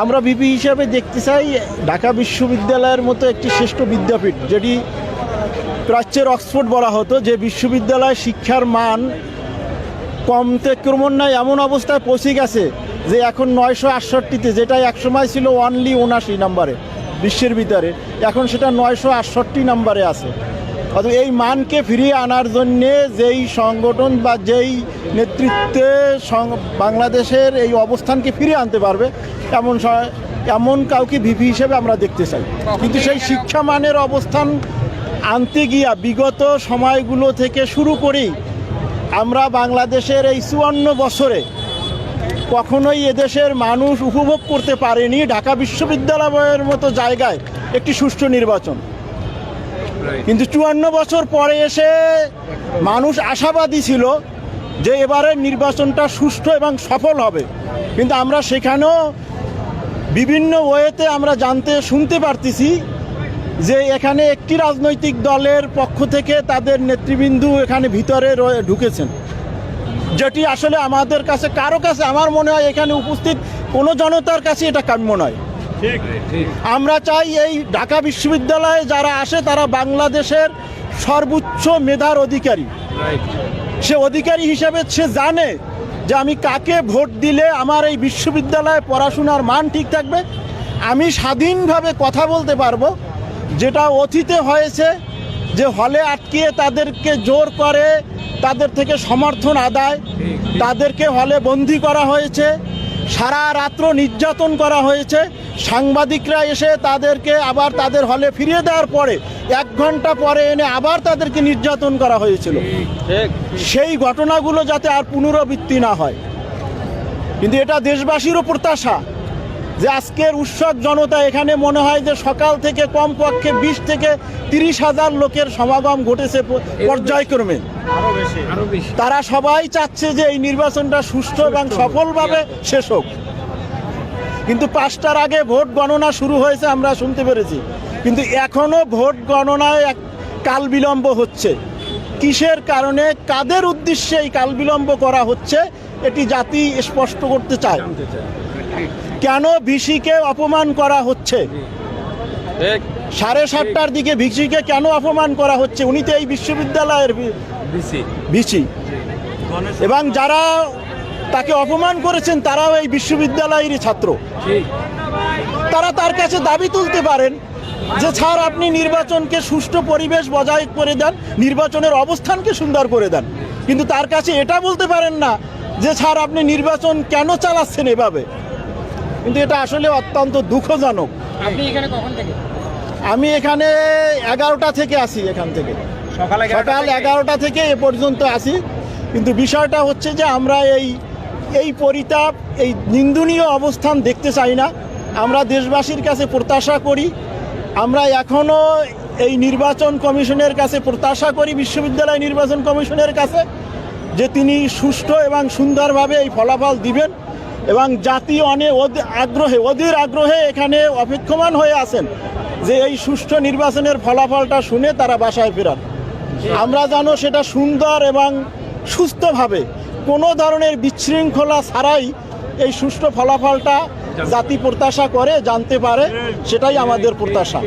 আমরা বিপি হিসাবে দেখতে চাই ঢাকা বিশ্ববিদ্যালয়ের মতো একটি শ্রেষ্ঠ বিদ্যাপীঠ, যেটি প্রাচ্যের অক্সফোর্ড বলা হতো, যে বিশ্ববিদ্যালয় শিক্ষার মান কমতে ক্রমান্বয়ে এমন অবস্থায় পৌঁছে গেছে যে এখন নয়শো আটষট্টিতে যেটা একসময় ছিল অনলি উনাশি নাম্বারে বিশ্বের ভিতরে, এখন সেটা নয়শো আটষট্টি নাম্বারে আছে। অথবা এই মানকে ফিরিয়ে আনার জন্যে যেই সংগঠন বা যেই নেতৃত্বে বাংলাদেশের এই অবস্থানকে ফিরিয়ে আনতে পারবে, এমন এমন কাউকে ভিপি হিসেবে আমরা দেখতে চাই। কিন্তু সেই শিক্ষা মানের অবস্থান আনতে গিয়া বিগত সময়গুলো থেকে শুরু করেই আমরা বাংলাদেশের এই চুয়ান্ন বছরে কখনোই এদেশের মানুষ উপভোগ করতে পারেনি ঢাকা বিশ্ববিদ্যালয়ের মতো জায়গায় একটি সুষ্ঠু নির্বাচন। কিন্তু চুয়ান্ন বছর পরে এসে মানুষ আশাবাদী ছিল যে এবারের নির্বাচনটা সুষ্ঠু এবং সফল হবে। কিন্তু আমরা সেখানেও বিভিন্ন ওয়েতে আমরা জানতে, শুনতে পারতেছি যে এখানে একটি রাজনৈতিক দলের পক্ষ থেকে তাদের নেতৃবৃন্দু এখানে ভিতরে ঢুকেছেন। যেটি আসলে আমাদের কাছে, কারও কাছে আমার মনে হয় এখানে উপস্থিত কোনো জনতার কাছে এটা কাম্য নয়। আমরা চাই এই ঢাকা বিশ্ববিদ্যালয়ে যারা আসে তারা বাংলাদেশের সর্বোচ্চ মেধার অধিকারী। সে অধিকারী হিসেবে সে জানে যে আমি কাকে ভোট দিলে আমার এই বিশ্ববিদ্যালয়ে পড়াশোনার মান ঠিক থাকবে। আমি স্বাধীনভাবে কথা বলতে পারব। যেটা অতীতে হয়েছে যে হলে আটকিয়ে তাদেরকে জোর করে, তাদের থেকে সমর্থন আদায়, তাদেরকে হলে বন্দি করা হয়েছে। সারা রাত্র নির্যাতন করা হয়েছে। সাংবাদিকরা এসে তাদেরকে আবার তাদের হলে ফিরিয়ে দেওয়ার পরে এক ঘণ্টা পরে এনে আবার তাদেরকে নির্যাতন করা হয়েছিল। সেই ঘটনাগুলো যাতে আর পুনরাবৃত্তি না হয়। কিন্তু এটা দেশবাসীরও প্রত্যাশা। যে আজকের উৎসব জনতা এখানে মনে হয় যে সকাল থেকে কমপক্ষে বিশ থেকে তিরিশ হাজার লোকের সমাগম ঘটেছে পর্যায়ক্রমে। তারা সবাই চাচ্ছে যে এই নির্বাচনটা সুষ্ঠু এবং সফলভাবে শেষ হোক। কিন্তু পাঁচটার আগে ভোট গণনা শুরু হয়েছে আমরা শুনতে পেরেছি। কিন্তু এখনও ভোট গণনায় এক কাল বিলম্ব হচ্ছে। কিসের কারণে কাদের উদ্দেশ্যে এই কাল বিলম্ব করা হচ্ছে এটি জাতি স্পষ্ট করতে চায়। কেন ভিসিকে অপমান করা হচ্ছে? সাড়ে সাতটার দিকে ভিসিকে কেন অপমান করা হচ্ছে? উনি তো এই বিশ্ববিদ্যালয়ের ভিসি। এবং যারা তাকে অপমান করেছেন তারাও এই বিশ্ববিদ্যালয়েরই ছাত্র। তারা তার কাছে দাবি তুলতে পারেন যে স্যার আপনি নির্বাচনকে সুষ্ঠু পরিবেশ বজায় করে দেন নির্বাচনের অবস্থানকে সুন্দর করে দেন। কিন্তু তার কাছে এটা বলতে পারেন না যে স্যার আপনি নির্বাচন কেন চালাচ্ছেন এভাবে? কিন্তু এটা আসলে অত্যন্ত দুঃখজনক। আপনি এখানে কখন থেকে? আমি এখানে এগারোটা থেকে আসি এখান থেকে। সকাল এগারোটা থেকে? এ পর্যন্ত আসি। কিন্তু বিষয়টা হচ্ছে যে আমরা এই এই পরিতাপ এই নিন্দনীয় অবস্থান দেখতে চাই না। আমরা দেশবাসীর কাছে প্রত্যাশা করি। আমরা এখনও এই নির্বাচন কমিশনের কাছে প্রত্যাশা করি বিশ্ববিদ্যালয় নির্বাচন কমিশনের কাছে যে তিনি সুষ্ঠু এবং সুন্দরভাবে এই ফলাফল দিবেন। এবং জাতি অনেক আগ্রহে অধীর আগ্রহে এখানে অপেক্ষমান হয়ে আছেন যে এই সুষ্ঠু নির্বাচনের ফলাফলটা শুনে তারা বাসায় ফেরান। আমরা জানো সেটা সুন্দর এবং সুস্থভাবে কোনো ধরনের বিশৃঙ্খলা ছাড়াই এই সুষ্ঠু ফলাফলটা জাতি প্রত্যাশা করে জানতে পারে, সেটাই আমাদের প্রত্যাশা।